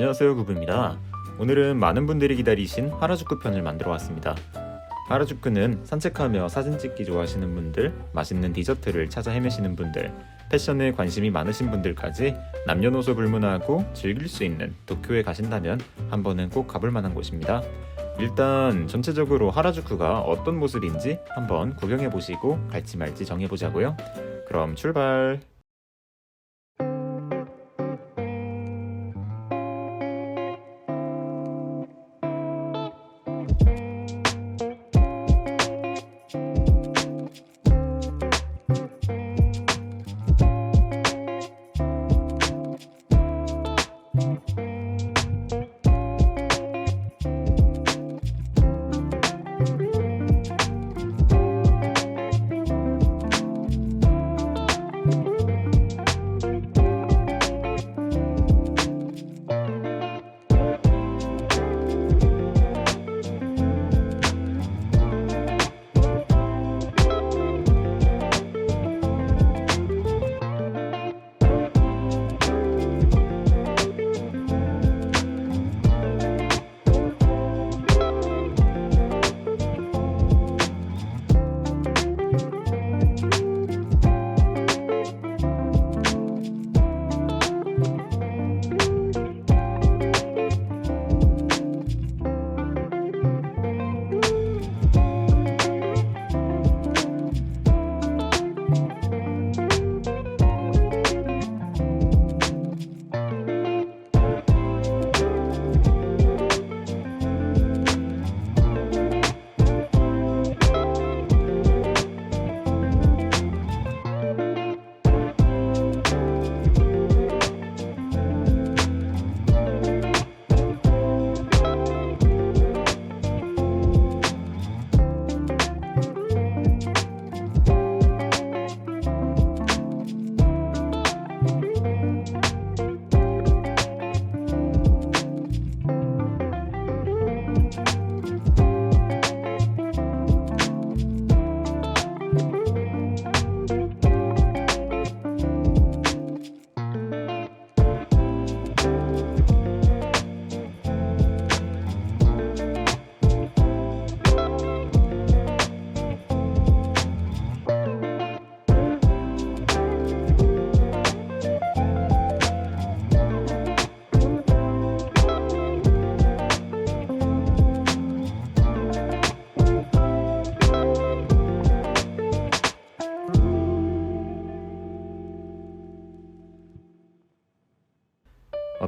안녕하세요 구부입니다. 오늘은 많은 분들이 기다리신 하라주쿠 편을 만들어 왔습니다. 하라주쿠는 산책하며 사진 찍기 좋아하시는 분들, 맛있는 디저트를 찾아 헤매시는 분들, 패션에 관심이 많으신 분들까지 남녀노소 불문하고 즐길 수 있는 도쿄에 가신다면 한 번은 꼭 가볼 만한 곳입니다. 일단 전체적으로 하라주쿠가 어떤 모습인지 한번 구경해 보시고 갈지 말지 정해 보자고요. 그럼 출발.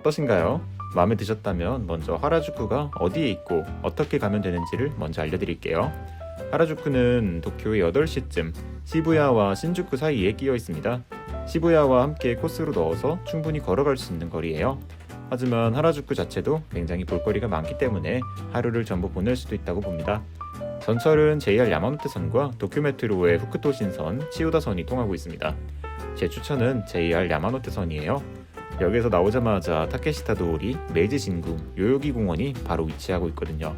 어떠신가요? 마음에 드셨다면 먼저 하라주쿠가 어디에 있고 어떻게 가면 되는지를 먼저 알려드릴게요. 하라주쿠는 도쿄의 8시쯤 시부야와 신주쿠 사이에 끼어 있습니다. 시부야와 함께 코스로 넣어서 충분히 걸어갈 수 있는 거리예요. 하지만 하라주쿠 자체도 굉장히 볼거리가 많기 때문에 하루를 전부 보낼 수도 있다고 봅니다. 전철은 JR 야마노테선과 도쿄메트로의 후쿠토신선, 치우다선이 통하고 있습니다. 제 추천은 JR 야마노테선이에요. 역에서 나오자마자 타케시타 도오리, 메이지 진궁, 요요기 공원이 바로 위치하고 있거든요.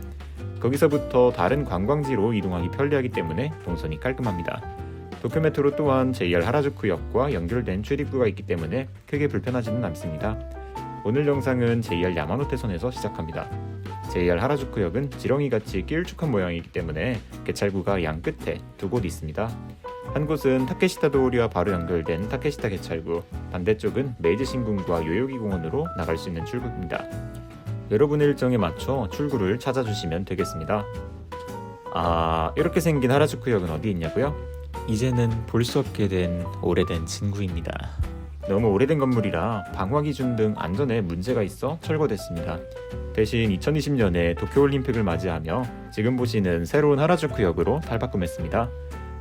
거기서부터 다른 관광지로 이동하기 편리하기 때문에 동선이 깔끔합니다. 도쿄 메트로 또한 JR 하라주쿠역과 연결된 출입구가 있기 때문에 크게 불편하지는 않습니다. 오늘 영상은 JR 야마노테선에서 시작합니다. JR 하라주쿠역은 지렁이같이 길쭉한 모양이기 때문에 개찰구가 양 끝에 두 곳 있습니다. 한 곳은 타케시타 도오리와 바로 연결된 타케시타 개찰구, 반대쪽은 메이지 신궁과 요요기 공원으로 나갈 수 있는 출구입니다. 여러분의 일정에 맞춰 출구를 찾아주시면 되겠습니다. 아, 이렇게 생긴 하라주쿠역은 어디 있냐고요? 이제는 볼 수 없게 된 오래된 친구입니다. 너무 오래된 건물이라 방화 기준 등 안전에 문제가 있어 철거됐습니다. 대신 2020년에 도쿄올림픽을 맞이하며 지금 보시는 새로운 하라주쿠 역으로 탈바꿈했습니다.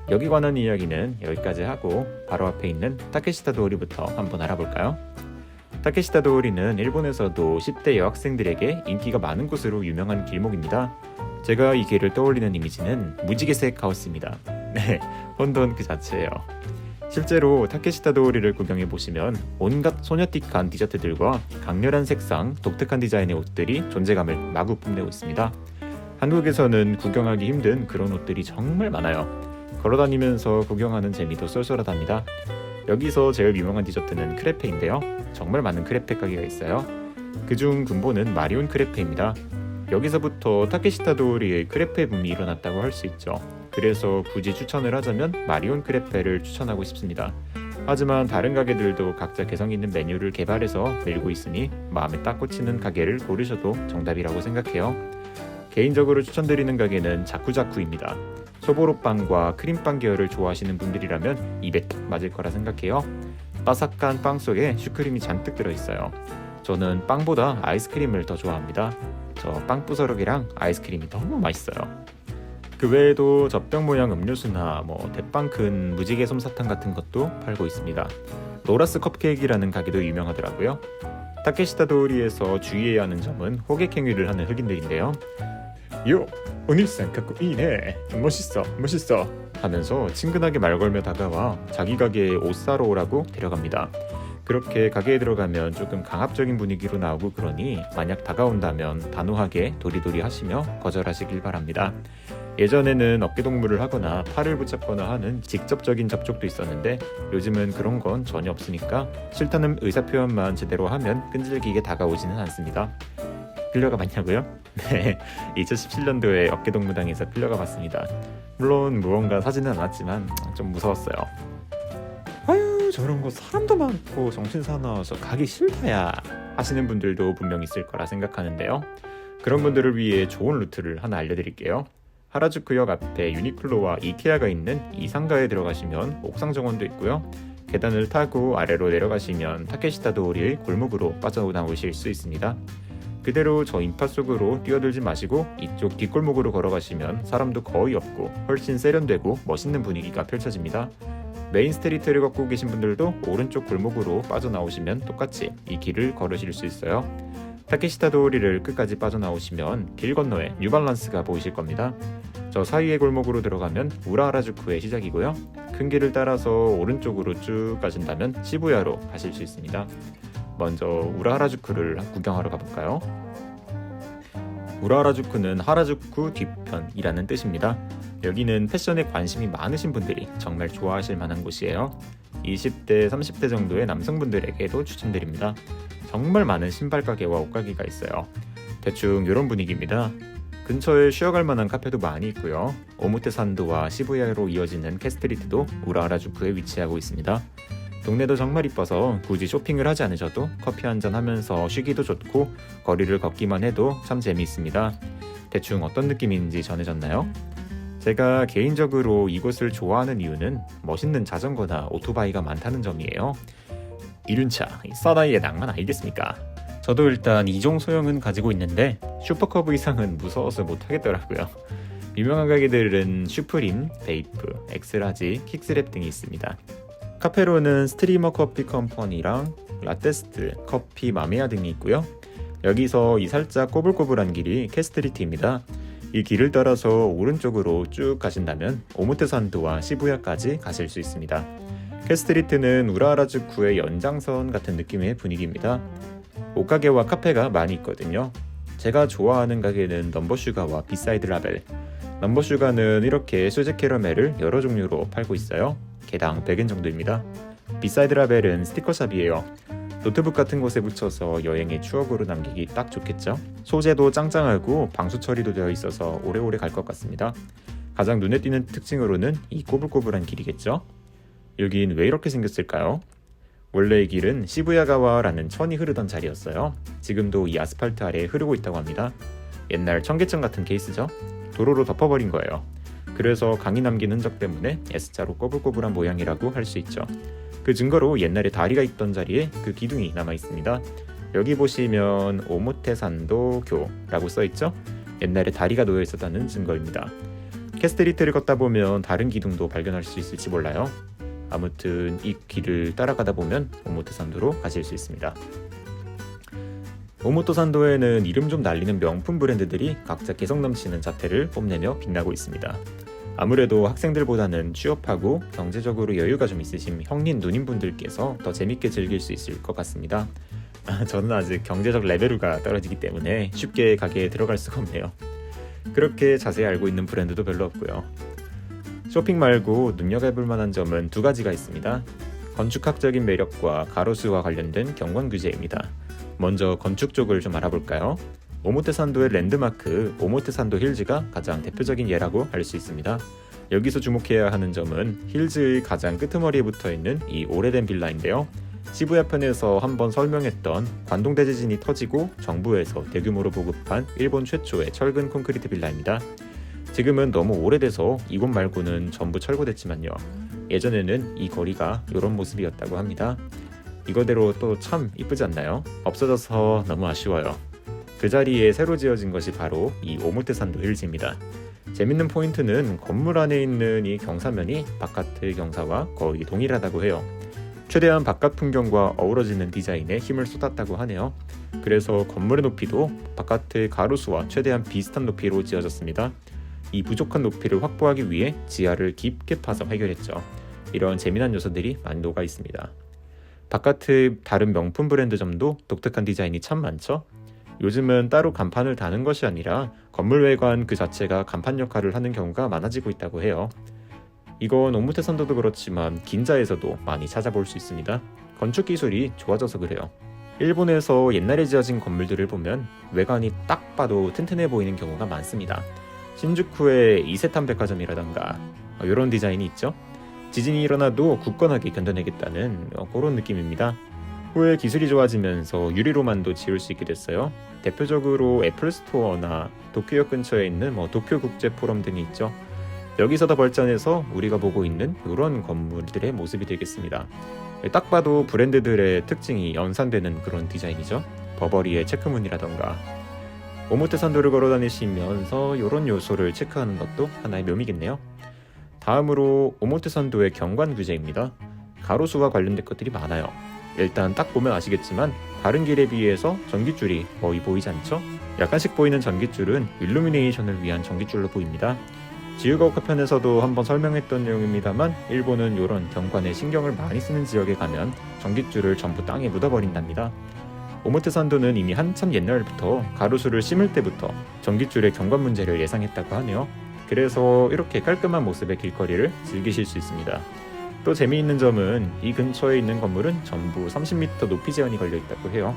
여기 관한 이야기는 여기까지 하고 바로 앞에 있는 타케시타 도오리부터 한번 알아볼까요? 타케시타 도오리는 일본에서도 10대 여학생들에게 인기가 많은 곳으로 유명한 길목입니다. 제가 이 길을 떠올리는 이미지는 무지개색 하우스입니다. 네, 혼돈 그 자체예요. 실제로 타케시타 도오리를 구경해 보시면 온갖 소녀틱한 디저트들과 강렬한 색상, 독특한 디자인의 옷들이 존재감을 마구 뽐내고 있습니다. 한국에서는 구경하기 힘든 그런 옷들이 정말 많아요. 걸어다니면서 구경하는 재미도 쏠쏠하답니다. 여기서 제일 유명한 디저트는 크레페인데요. 정말 많은 크레페 가게가 있어요. 그중 근본은 마리온 크레페입니다. 여기서부터 타케시타 도리의 크레페 붐이 일어났다고 할 수 있죠. 그래서 굳이 추천을 하자면 마리온 크레페를 추천하고 싶습니다. 하지만 다른 가게들도 각자 개성 있는 메뉴를 개발해서 밀고 있으니 마음에 딱 꽂히는 가게를 고르셔도 정답이라고 생각해요. 개인적으로 추천드리는 가게는 자쿠자쿠입니다. 소보로빵과 크림빵 계열을 좋아하시는 분들이라면 입에 딱 맞을 거라 생각해요. 바삭한 빵 속에 슈크림이 잔뜩 들어있어요. 저는 빵보다 아이스크림을 더 좋아합니다. 저 빵 부스러기랑 아이스크림이 너무 맛있어요. 그 외에도 젖병 모양 음료수나 뭐 대빵 큰 무지개 솜사탕 같은 것도 팔고 있습니다. 로라스 컵케이크라는 가게도 유명하더라고요. 타케시타 도리에서 주의해야 하는 점은 호객 행위를 하는 흑인들인데요. 요 오늘상 갖고 이네 멋있어 멋있어 하면서 친근하게 말 걸며 다가와 자기 가게에 옷 사러 오라고 데려갑니다. 그렇게 가게에 들어가면 조금 강압적인 분위기로 나오고 그러니 만약 다가온다면 단호하게 도리도리 하시며 거절하시길 바랍니다. 예전에는 어깨동무를 하거나 팔을 붙잡거나 하는 직접적인 접촉도 있었는데 요즘은 그런 건 전혀 없으니까 싫다는 의사 표현만 제대로 하면 끈질기게 다가오지는 않습니다. 끌려가 봤냐고요? 네, 2017년도에 어깨동무당에서 끌려가 봤습니다. 물론 무언가 사지는 않았지만 좀 무서웠어요. 아유 저런 거 사람도 많고 정신 사나워서 가기 싫다야 하시는 분들도 분명 있을 거라 생각하는데요. 그런 분들을 위해 좋은 루트를 하나 알려드릴게요. 하라주쿠역 앞에 유니클로와 이케아가 있는 이 상가에 들어가시면 옥상 정원도 있고요. 계단을 타고 아래로 내려가시면 타케시타 도리의 골목으로 빠져나오실 수 있습니다. 그대로 저 인파 속으로 뛰어들지 마시고 이쪽 뒷골목으로 걸어가시면 사람도 거의 없고 훨씬 세련되고 멋있는 분위기가 펼쳐집니다. 메인 스트리트를 걷고 계신 분들도 오른쪽 골목으로 빠져나오시면 똑같이 이 길을 걸으실 수 있어요. 타케시타 도리를 끝까지 빠져나오시면 길 건너에 뉴발란스가 보이실 겁니다. 저 사이의 골목으로 들어가면 우라하라주쿠의 시작이고요. 큰 길을 따라서 오른쪽으로 쭉 가신다면 시부야로 가실 수 있습니다. 먼저 우라하라주쿠를 구경하러 가볼까요? 우라하라주쿠는 하라주쿠 뒤편이라는 뜻입니다. 여기는 패션에 관심이 많으신 분들이 정말 좋아하실 만한 곳이에요. 20대, 30대 정도의 남성분들에게도 추천드립니다. 정말 많은 신발 가게와 옷 가게가 있어요. 대충 이런 분위기입니다. 근처에 쉬어갈 만한 카페도 많이 있고요. 오모테산도와 시부야로 이어지는 캐스트리트도 우라하라 주쿠에 위치하고 있습니다. 동네도 정말 이뻐서 굳이 쇼핑을 하지 않으셔도 커피 한 잔 하면서 쉬기도 좋고 거리를 걷기만 해도 참 재미있습니다. 대충 어떤 느낌인지 전해졌나요? 제가 개인적으로 이곳을 좋아하는 이유는 멋있는 자전거나 오토바이가 많다는 점이에요. 이륜차, 사나이의 낭만 아니겠습니까? 저도 일단 이종 소형은 가지고 있는데 슈퍼커브 이상은 무서워서 못하겠더라고요. 유명한 가게들은 슈프림, 베이프, 엑스라지, 킥스랩 등이 있습니다. 카페로는 스트리머 커피 컴퍼니랑 라테스트, 커피 마메야 등이 있고요. 여기서 이 살짝 꼬불꼬불한 길이 캐스트리트입니다. 이 길을 따라서 오른쪽으로 쭉 가신다면 오모테산도와 시부야까지 가실 수 있습니다. 캐스트리트는 우라하라주쿠의 연장선 같은 느낌의 분위기입니다. 옷가게와 카페가 많이 있거든요. 제가 좋아하는 가게는 넘버슈가와 비사이드 라벨. 넘버슈가는 이렇게 수제 캐러멜을 여러 종류로 팔고 있어요. 개당 100엔 정도입니다. 비사이드 라벨은 스티커샵이에요. 노트북 같은 곳에 붙여서 여행의 추억으로 남기기 딱 좋겠죠? 소재도 짱짱하고 방수 처리도 되어 있어서 오래오래 갈 것 같습니다. 가장 눈에 띄는 특징으로는 이 꼬불꼬불한 길이겠죠? 여긴 왜 이렇게 생겼을까요? 원래 이 길은 시부야가와라는 천이 흐르던 자리였어요. 지금도 이 아스팔트 아래에 흐르고 있다고 합니다. 옛날 청계천 같은 케이스죠? 도로로 덮어버린 거예요. 그래서 강이 남긴 흔적 때문에 S자로 꼬불꼬불한 모양이라고 할 수 있죠. 그 증거로 옛날에 다리가 있던 자리에 그 기둥이 남아 있습니다. 여기 보시면 오모테산도 교라고 써 있죠? 옛날에 다리가 놓여 있었다는 증거입니다. 캐스트리트를 걷다 보면 다른 기둥도 발견할 수 있을지 몰라요. 아무튼 이 길을 따라가다 보면 오모토산도로 가실 수 있습니다. 오모토산도에는 이름 좀 날리는 명품 브랜드들이 각자 개성 넘치는 자태를 뽐내며 빛나고 있습니다. 아무래도 학생들보다는 취업하고 경제적으로 여유가 좀 있으신 형님 누님분들께서 더 재밌게 즐길 수 있을 것 같습니다. 저는 아직 경제적 레벨가 떨어지기 때문에 쉽게 가게에 들어갈 수가 없네요. 그렇게 자세히 알고 있는 브랜드도 별로 없고요. 쇼핑 말고 눈여겨볼 만한 점은 두 가지가 있습니다. 건축학적인 매력과 가로수와 관련된 경관 규제입니다. 먼저 건축 쪽을 좀 알아볼까요? 오모테산도의 랜드마크 오모테산도 힐즈가 가장 대표적인 예라고 할수 있습니다. 여기서 주목해야 하는 점은 힐즈의 가장 끄트머리에 붙어 있는 이 오래된 빌라인데요. 시부야 편에서 한번 설명했던 관동대 지진이 터지고 정부에서 대규모로 보급한 일본 최초의 철근 콘크리트 빌라입니다. 지금은 너무 오래돼서 이곳 말고는 전부 철거됐지만요. 예전에는 이 거리가 이런 모습이었다고 합니다. 이거대로 또 참 이쁘지 않나요? 없어져서 너무 아쉬워요. 그 자리에 새로 지어진 것이 바로 이 오모테산도 힐즈입니다. 재밌는 포인트는 건물 안에 있는 이 경사면이 바깥의 경사와 거의 동일하다고 해요. 최대한 바깥 풍경과 어우러지는 디자인에 힘을 쏟았다고 하네요. 그래서 건물의 높이도 바깥의 가로수와 최대한 비슷한 높이로 지어졌습니다. 이 부족한 높이를 확보하기 위해 지하를 깊게 파서 해결했죠. 이런 재미난 요소들이 녹아 있습니다. 바깥의 다른 명품 브랜드점도 독특한 디자인이 참 많죠. 요즘은 따로 간판을 다는 것이 아니라 건물 외관 그 자체가 간판 역할을 하는 경우가 많아지고 있다고 해요. 이건 오무테산도도 그렇지만 긴자에서도 많이 찾아볼 수 있습니다. 건축 기술이 좋아져서 그래요. 일본에서 옛날에 지어진 건물들을 보면 외관이 딱 봐도 튼튼해 보이는 경우가 많습니다. 신주쿠의 이세탄 백화점이라던가 이런 디자인이 있죠. 지진이 일어나도 굳건하게 견뎌내겠다는 어, 그런 느낌입니다. 후에 기술이 좋아지면서 유리로만도 지을 수 있게 됐어요. 대표적으로 애플 스토어나 도쿄역 근처에 있는 뭐 도쿄 국제 포럼 등이 있죠. 여기서 더 발전해서 우리가 보고 있는 이런 건물들의 모습이 되겠습니다. 딱 봐도 브랜드들의 특징이 연산되는 그런 디자인이죠. 버버리의 체크무늬라던가 오모테산도를 걸어 다니시면서 이런 요소를 체크하는 것도 하나의 묘미겠네요. 다음으로 오모테산도의 경관 규제입니다. 가로수와 관련된 것들이 많아요. 일단 딱 보면 아시겠지만 다른 길에 비해서 전깃줄이 거의 보이지 않죠? 약간씩 보이는 전깃줄은 일루미네이션을 위한 전깃줄로 보입니다. 지유가오카 편에서도 한번 설명했던 내용입니다만 일본은 이런 경관에 신경을 많이 쓰는 지역에 가면 전깃줄을 전부 땅에 묻어버린답니다. 오모테산도는 이미 한참 옛날부터 가로수를 심을 때부터 전깃줄의 경관 문제를 예상했다고 하네요. 그래서 이렇게 깔끔한 모습의 길거리를 즐기실 수 있습니다. 또 재미있는 점은 이 근처에 있는 건물은 전부 30m 높이 제한이 걸려 있다고 해요.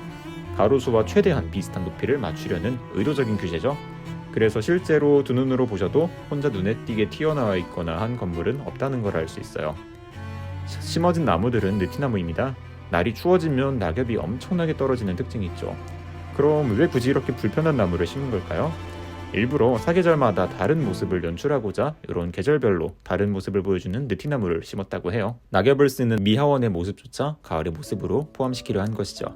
가로수와 최대한 비슷한 높이를 맞추려는 의도적인 규제죠. 그래서 실제로 두 눈으로 보셔도 혼자 눈에 띄게 튀어나와 있거나 한 건물은 없다는 걸 알 수 있어요. 시- 심어진 나무들은 느티나무입니다. 날이 추워지면 낙엽이 엄청나게 떨어지는 특징이 있죠. 그럼 왜 굳이 이렇게 불편한 나무를 심은 걸까요? 일부러 사계절마다 다른 모습을 연출하고자 이런 계절별로 다른 모습을 보여주는 느티나무를 심었다고 해요. 낙엽을 쓰는 미하원의 모습조차 가을의 모습으로 포함시키려 한 것이죠.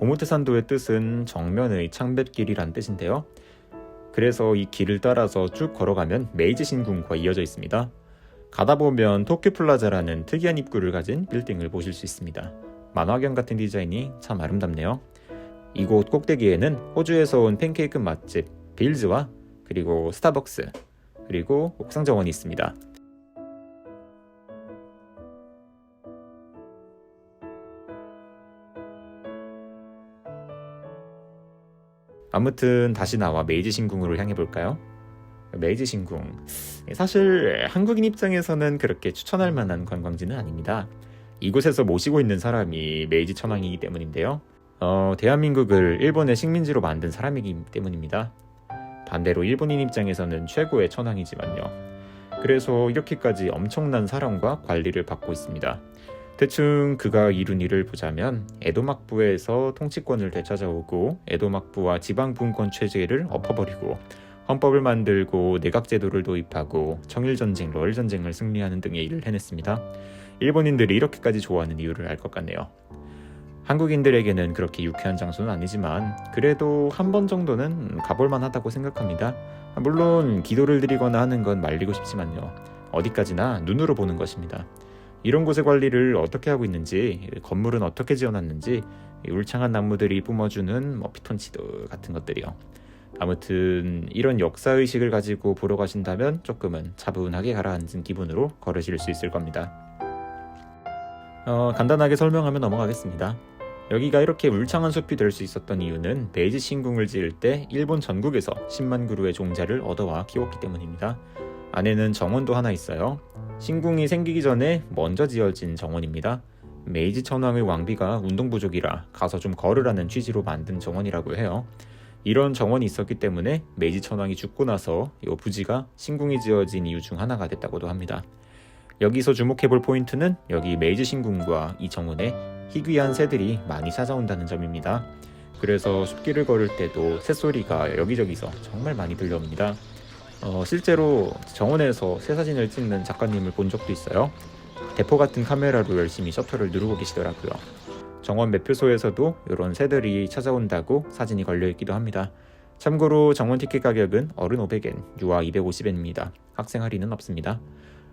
오모테산도의 뜻은 정면의 창뱃길이란 뜻인데요. 그래서 이 길을 따라서 쭉 걸어가면 메이지 신궁과 이어져 있습니다. 가다 보면 토끼플라자라는 특이한 입구를 가진 빌딩을 보실 수 있습니다. 만화경 같은 디자인이 참 아름답네요. 이곳 꼭대기에는 호주에서 온 팬케이크 맛집 빌즈와 그리고 스타벅스 그리고 옥상 정원이 있습니다. 아무튼 다시 나와 메이지 신궁으로 향해 볼까요? 메이지 신궁 사실 한국인 입장에서는 그렇게 추천할 만한 관광지는 아닙니다. 이곳에서 모시고 있는 사람이 메이지 천황이기 때문인데요. 어, 대한민국을 일본의 식민지로 만든 사람이기 때문입니다. 반대로 일본인 입장에서는 최고의 천황이지만요. 그래서 이렇게까지 엄청난 사랑과 관리를 받고 있습니다. 대충 그가 이룬 일을 보자면 에도 막부에서 통치권을 되찾아오고 에도 막부와 지방 분권 체제를 엎어버리고 헌법을 만들고 내각 제도를 도입하고 청일 전쟁, 러일 전쟁을 승리하는 등의 일을 해냈습니다. 일본인들이 이렇게까지 좋아하는 이유를 알 것 같네요. 한국인들에게는 그렇게 유쾌한 장소는 아니지만 그래도 한 번 정도는 가볼 만 하다고 생각합니다. 물론 기도를 드리거나 하는 건 말리고 싶지만요. 어디까지나 눈으로 보는 것입니다. 이런 곳의 관리를 어떻게 하고 있는지, 건물은 어떻게 지어놨는지, 이 울창한 나무들이 뿜어주는 뭐 피톤치드 같은 것들이요. 아무튼 이런 역사 의식을 가지고 보러 가신다면 조금은 차분하게 가라앉은 기분으로 걸으실 수 있을 겁니다. 어, 간단하게 설명하면 넘어가겠습니다. 여기가 이렇게 울창한 숲이 될 수 있었던 이유는 베이지 신궁을 지을 때 일본 전국에서 10만 그루의 종자를 얻어와 키웠기 때문입니다. 안에는 정원도 하나 있어요. 신궁이 생기기 전에 먼저 지어진 정원입니다. 메이지 천황의 왕비가 운동 부족이라 가서 좀 걸으라는 취지로 만든 정원이라고 해요. 이런 정원이 있었기 때문에 메이지 천황이 죽고 나서 이 부지가 신궁이 지어진 이유 중 하나가 됐다고도 합니다. 여기서 주목해 볼 포인트는 여기 메이지 신궁과 이 정원에 희귀한 새들이 많이 찾아온다는 점입니다. 그래서 숲길을 걸을 때도 새소리가 여기저기서 정말 많이 들려옵니다. 어, 실제로 정원에서 새 사진을 찍는 작가님을 본 적도 있어요. 대포 같은 카메라로 열심히 셔터를 누르고 계시더라고요. 정원 매표소에서도 이런 새들이 찾아온다고 사진이 걸려 있기도 합니다. 참고로 정원 티켓 가격은 어른 500엔, 유아 250엔입니다. 학생 할인은 없습니다.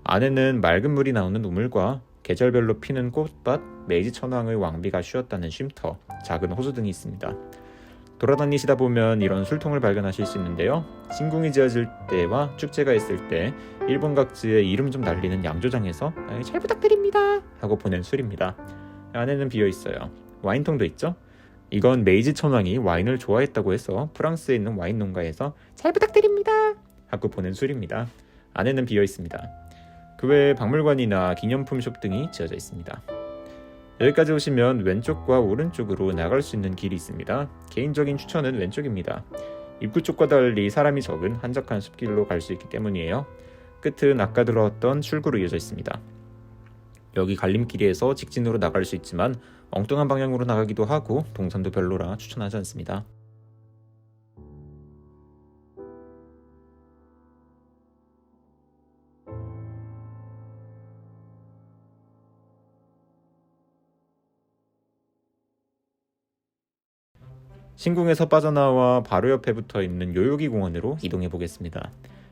안에는 맑은 물이 나오는 우물과 계절별로 피는 꽃밭, 메이지 천왕의 왕비가 쉬었다는 쉼터, 작은 호수 등이 있습니다. 돌아다니시다 보면 이런 술통을 발견하실 수 있는데요. 신궁이 지어질 때와 축제가 있을 때 일본 각지에 이름 좀 날리는 양조장에서 "아, 잘 부탁드립니다 하고 보낸 술입니다. 안에는 비어 있어요. 와인통도 있죠. 이건 메이지 천왕이 와인을 좋아했다고 해서 프랑스에 있는 와인 농가에서 잘 부탁드립니다 하고 보낸 술입니다. 안에는 비어 있습니다. 그 외에 박물관이나 기념품 숍 등이 지어져 있습니다. 여기까지 오시면 왼쪽과 오른쪽으로 나갈 수 있는 길이 있습니다. 개인적인 추천은 왼쪽입니다. 입구 쪽과 달리 사람이 적은 한적한 숲길로 갈 수 있기 때문이에요. 끝은 아까 들어왔던 출구로 이어져 있습니다. 여기 갈림길에서 직진으로 나갈 수 있지만 엉뚱한 방향으로 나가기도 하고 동선도 별로라 추천하지 않습니다. 신궁에서 빠져나와 바로 옆에 붙어 있는 요요기 공원으로 이동해 보겠습니다.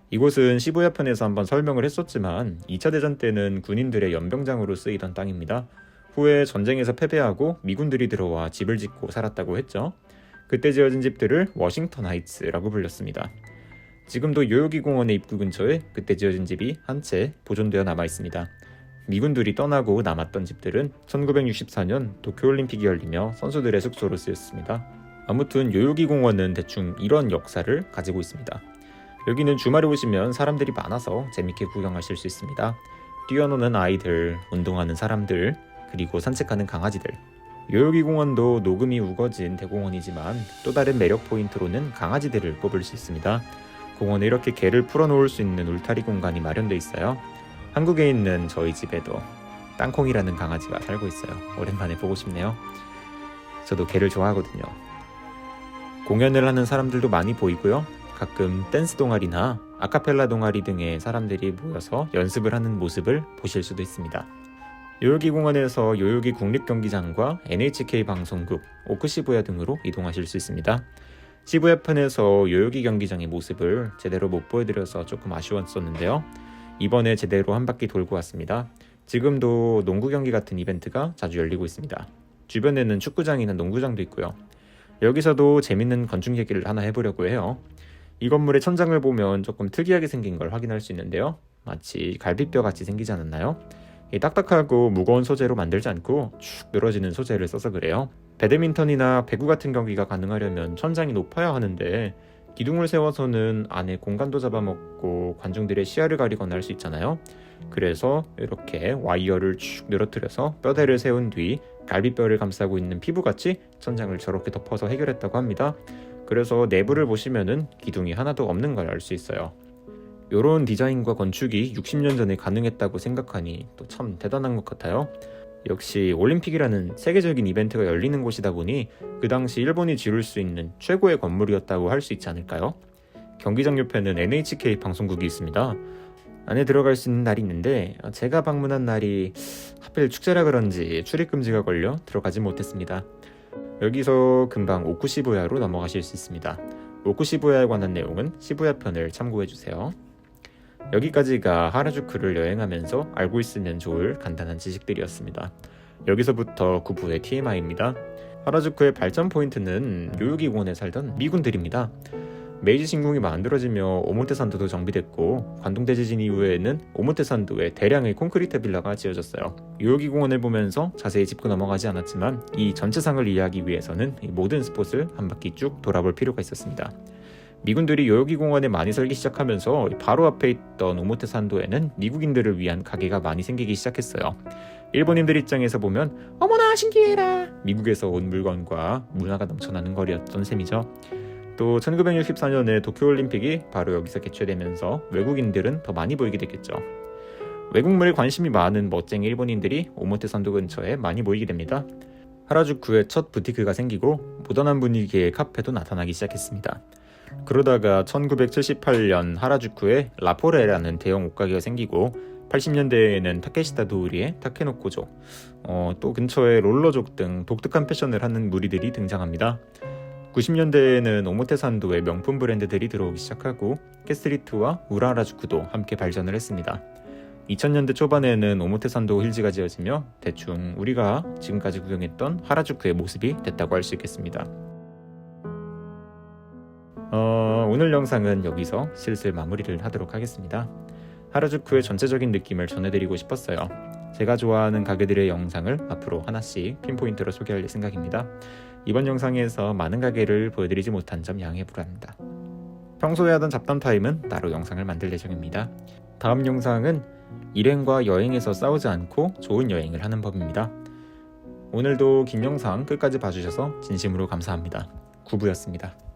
이곳은 시부야 편에서 한번 설명을 했었지만 2차 대전 때는 군인들의 연병장으로 쓰이던 땅입니다. 후에 전쟁에서 패배하고 미군들이 들어와 집을 짓고 살았다고 했죠. 그때 지어진 집들을 워싱턴 하이츠라고 불렸습니다. 지금도 요요기 공원의 입구 근처에 그때 지어진 집이 한 채 보존되어 남아 있습니다. 미군들이 떠나고 남았던 집들은 1964년 도쿄올림픽이 열리며 선수들의 숙소로 쓰였습니다. 아무튼 요요기 공원은 대충 이런 역사를 가지고 있습니다. 여기는 주말에 오시면 사람들이 많아서 재밌게 구경하실 수 있습니다. 뛰어노는 아이들, 운동하는 사람들, 그리고 산책하는 강아지들. 요요기 공원도 녹음이 우거진 대공원이지만 또 다른 매력 포인트로는 강아지들을 꼽을 수 있습니다. 공원에 이렇게 개를 풀어놓을 수 있는 울타리 공간이 마련돼 있어요. 한국에 있는 저희 집에도 땅콩이라는 강아지가 살고 있어요. 오랜만에 보고 싶네요. 저도 개를 좋아하거든요. 공연을 하는 사람들도 많이 보이고요. 가끔 댄스 동아리나 아카펠라 동아리 등의 사람들이 모여서 연습을 하는 모습을 보실 수도 있습니다. 요요기 공원에서 요요기 국립경기장과 NHK 방송국, 오크시부야 등으로 이동하실 수 있습니다. 시부야 편에서 요요기 경기장의 모습을 제대로 못 보여드려서 조금 아쉬웠었는데요. 이번에 제대로 한 바퀴 돌고 왔습니다. 지금도 농구 경기 같은 이벤트가 자주 열리고 있습니다. 주변에는 축구장이나 농구장도 있고요. 여기서도 재밌는 건축 얘기를 하나 해보려고 해요. 이 건물의 천장을 보면 조금 특이하게 생긴 걸 확인할 수 있는데요. 마치 갈비뼈 같이 생기지 않았나요? 이 딱딱하고 무거운 소재로 만들지 않고 축 늘어지는 소재를 써서 그래요. 배드민턴이나 배구 같은 경기가 가능하려면 천장이 높아야 하는데 기둥을 세워서는 안에 공간도 잡아먹고 관중들의 시야를 가리거나 할 수 있잖아요. 그래서 이렇게 와이어를 쭉 늘어뜨려서 뼈대를 세운 뒤 갈비뼈를 감싸고 있는 피부같이 천장을 저렇게 덮어서 해결했다고 합니다. 그래서 내부를 보시면은 기둥이 하나도 없는 걸 알 수 있어요. 요런 디자인과 건축이 60년 전에 가능했다고 생각하니 또 참 대단한 것 같아요. 역시 올림픽이라는 세계적인 이벤트가 열리는 곳이다 보니 그 당시 일본이 지을 수 있는 최고의 건물이었다고 할 수 있지 않을까요? 경기장 옆에는 NHK 방송국이 있습니다. 안에 들어갈 수 있는 날이 있는데 제가 방문한 날이 하필 축제라 그런지 출입 금지가 걸려 들어가지 못했습니다. 여기서 금방 오쿠시부야로 넘어가실 수 있습니다. 오쿠시부야에 관한 내용은 시부야 편을 참고해 주세요. 여기까지가 하라주쿠를 여행하면서 알고 있으면 좋을 간단한 지식들이었습니다. 여기서부터 9부의 TMI입니다. 하라주쿠의 발전 포인트는 요요기 공원에 살던 미군들입니다. 메이지 신궁이 만들어지며 오모테산도도 정비됐고 관동대 지진 이후에는 오모테산도에 대량의 콘크리트 빌라가 지어졌어요. 요요기 공원을 보면서 자세히 짚고 넘어가지 않았지만 이 전체상을 이해하기 위해서는 이 모든 스폿을 한 바퀴 쭉 돌아볼 필요가 있었습니다. 미군들이 요요기 공원에 많이 살기 시작하면서 바로 앞에 있던 오모테 산도에는 미국인들을 위한 가게가 많이 생기기 시작했어요. 일본인들 입장에서 보면 어머나 신기해라 미국에서 온 물건과 문화가 넘쳐나는 거리였던 셈이죠. 또 1964년에 도쿄올림픽이 바로 여기서 개최되면서 외국인들은 더 많이 보이게 됐겠죠. 외국물에 관심이 많은 멋쟁이 일본인들이 오모테 산도 근처에 많이 모이게 됩니다. 하라주쿠에 첫 부티크가 생기고 모던한 분위기의 카페도 나타나기 시작했습니다. 그러다가 1978년 하라주쿠에 라포레라는 대형 옷가게가 생기고 80년대에는 타케시타 도우리의 타케노코조, 어, 또 근처에 롤러족 등 독특한 패션을 하는 무리들이 등장합니다. 90년대에는 오모테산도의 명품 브랜드들이 들어오기 시작하고 캐스리트와 우라하라주쿠도 함께 발전을 했습니다. 2000년대 초반에는 오모테산도 힐즈가 지어지며 대충 우리가 지금까지 구경했던 하라주쿠의 모습이 됐다고 할 수 있겠습니다. 어, 오늘 영상은 여기서 슬슬 마무리를 하도록 하겠습니다. 하라주쿠의 전체적인 느낌을 전해드리고 싶었어요. 제가 좋아하는 가게들의 영상을 앞으로 하나씩 핀포인트로 소개할 생각입니다. 이번 영상에서 많은 가게를 보여드리지 못한 점 양해 바랍니다. 평소에 하던 잡담 타임은 따로 영상을 만들 예정입니다. 다음 영상은 일행과 여행에서 싸우지 않고 좋은 여행을 하는 법입니다. 오늘도 긴 영상 끝까지 봐주셔서 진심으로 감사합니다. 구부였습니다.